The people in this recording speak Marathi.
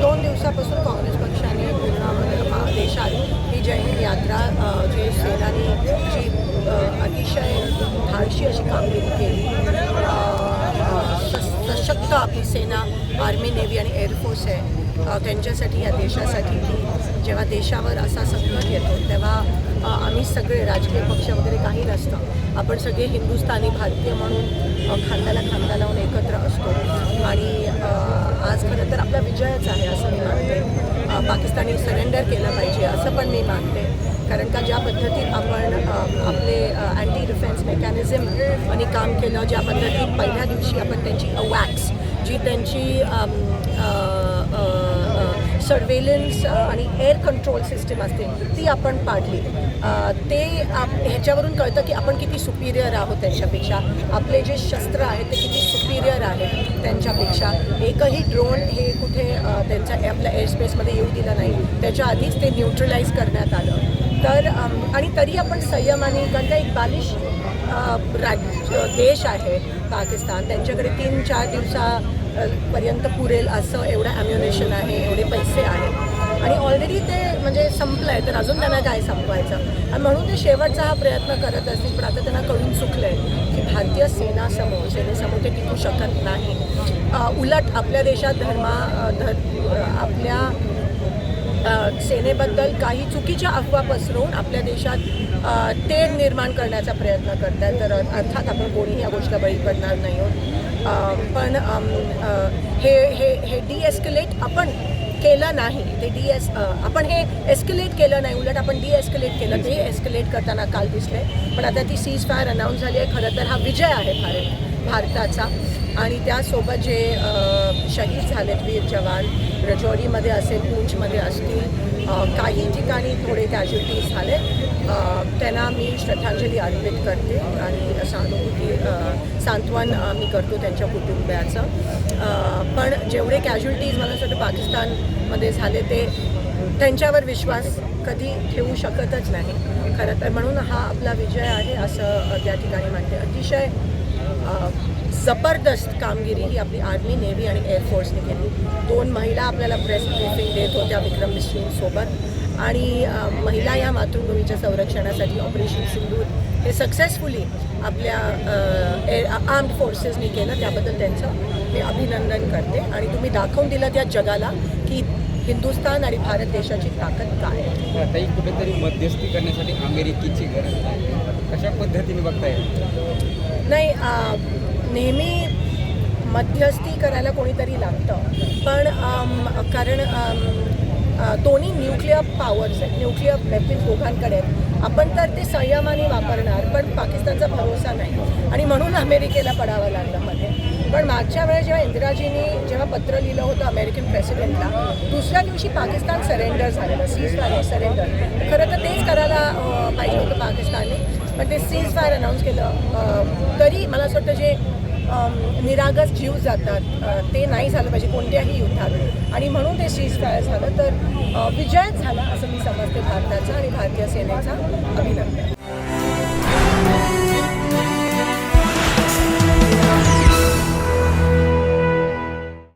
दोन दिवसापासून काँग्रेस पक्षाने देशात ही जैन यात्रा जे सेनानी जी अतिशय धाडशी अशी कामगिरी केली. सशक्त आपली सेना आर्मी नेव्ही आणि एअरफोर्स आहे. त्यांच्यासाठी या देशासाठी की जेव्हा देशावर असा संकट येतो तेव्हा आम्ही सगळे राजकीय पक्ष काही नसतं. आपण सगळे हिंदुस्थानी भारतीय म्हणून खांद्याला खांदा लावून एकत्र असतो. आणि आज खरं तर आपला विजयच आहे असं मी मानते. पाकिस्तानी सरेंडर केलं पाहिजे असं पण मी मानते. कारण का ज्या पद्धतीत आपण आपले अँटी डिफेन्स मेकॅनिझम आणि काम केलं ज्या पद्धतीत पहिल्या दिवशी आपण त्यांची वॅक्स जी त्यांची सर्वेलन्स uh, आणि एअर कंट्रोल सिस्टीम असते ती आपण पाडली. ते आप ह्याच्यावरून कळतं की आपण किती सुपिरियर आहोत त्यांच्यापेक्षा. आपले जे शस्त्र आहेत ते किती सुपिरियर आहेत त्यांच्यापेक्षा. एकही ड्रोन हे कुठे त्यांच्या आपल्या एअरस्पेसमध्ये येऊ दिलं नाही. त्याच्या आधीच ते न्यूट्रलाइज करण्यात आलं. तर आणि तरी आपण संयमाने कारण का एक बालिश राज देश आहे पाकिस्तान. त्यांच्याकडे तीन चार दिवसा पर्यंत पुरेल असं एवढं ॲम्युनेशन आहे एवढे पैसे आहेत आणि ऑलरेडी ते म्हणजे संपलं आहे तर अजून त्यांना काय संपवायचं? आणि म्हणून ते शेवटचा हा प्रयत्न करत असतील पण आता त्यांना कळून चुकलं आहे की भारतीय सेनासमोर सेनेसमोर ते टिकू शकत नाही. उलट आपल्या देशात धर्मा धर आपल्या सेनेबद्दल काही चुकीच्या अफवा पसरवून आपल्या देशात तेढ निर्माण करण्याचा प्रयत्न करतात तर अर्थात आपण कोणीही या गोष्टीला बळी पडणार नाही आहोत. पण हे हे हे डीएस्कलेट आपण केलं नाही. ते डी एस आपण हे एस्कलेट केलं नाही. उलट आपण डी एस्कलेट केलं. ते एस्कलेट करताना काल दिसले पण आता ती सीज फायर अनाऊन्स झाली आहे. खरं तर हा विजय आहे भारत भारताचा. आणि त्यासोबत जे शहीद झालेत वीर जवान रजौरीमध्ये असेल पूंछमध्ये असतील काही ठिकाणी थोडे कॅज्युलिटीज झाले त्यांना मी श्रद्धांजली अर्पित करते. आणि सहानुभूती अ, सांत्वन मी करतो त्यांच्या कुटुंबियाचं. पण जेवढे कॅज्युलिटीज मला असं वाटतं पाकिस्तानमध्ये झाले ते त्यांच्यावर विश्वास कधी ठेवू शकतच नाही. खरं तर म्हणून हा आपला विजय आहे असं त्या ठिकाणी मानते. अतिशय जबरदस्त कामगिरी ही आपली आर्मी नेव्ही आणि एअरफोर्सने केली. दोन महिला आपल्याला प्रेस ब्रीफिंग देत होत्या विक्रम मिश्रींसोबत. आणि महिला या मातृभूमीच्या संरक्षणासाठी ऑपरेशन सिंदूर हे सक्सेसफुली आपल्या आर्म्ड फोर्सेसनी केलं. त्याबद्दल त्यांचं मी अभिनंदन करते. आणि तुम्ही दाखवून दिलं त्या जगाला की हिंदुस्थान आणि भारत देशाची ताकद काय आहे. आताही कुठेतरी मध्यस्थी करण्यासाठी अमेरिकेची गरज आहे. कशा पद्धतीने बघताय? नाही अ, नेहमी मध्यस्थी करायला कोणीतरी लागतं. पण कारण दोन्ही न्यूक्लिअर पॉवर्स आहेत न्यूक्लिअर वेपन्स दोघांकडे आहेत. आपण तर ते संयमाने वापरणार पण पाकिस्तानचा भरोसा नाही. आणि म्हणून अमेरिकेला पडावं लागलं मध्ये. पण मागच्या वेळेस जेव्हा इंदिराजींनी जेव्हा पत्र लिहिलं होतं अमेरिकन प्रेसिडेंटला दुसऱ्या दिवशी पाकिस्तान सरेंडर झालेलं सीज फायर सरेंडर खरं तर तेच करायला पाहिजे होतं पाकिस्तानने. पण ते सीज फायर अनाऊन्स केलं तरी मला असं वाटतं जे निरागस जीव जातात. ते नाही झालं पाहिजे कोणत्याही युद्धात. आणि म्हणून ते सीज फायर झालं. तर विजयच झाला असं मी समजते भारताचा आणि भारतीय सेनेचा अभिनंदन.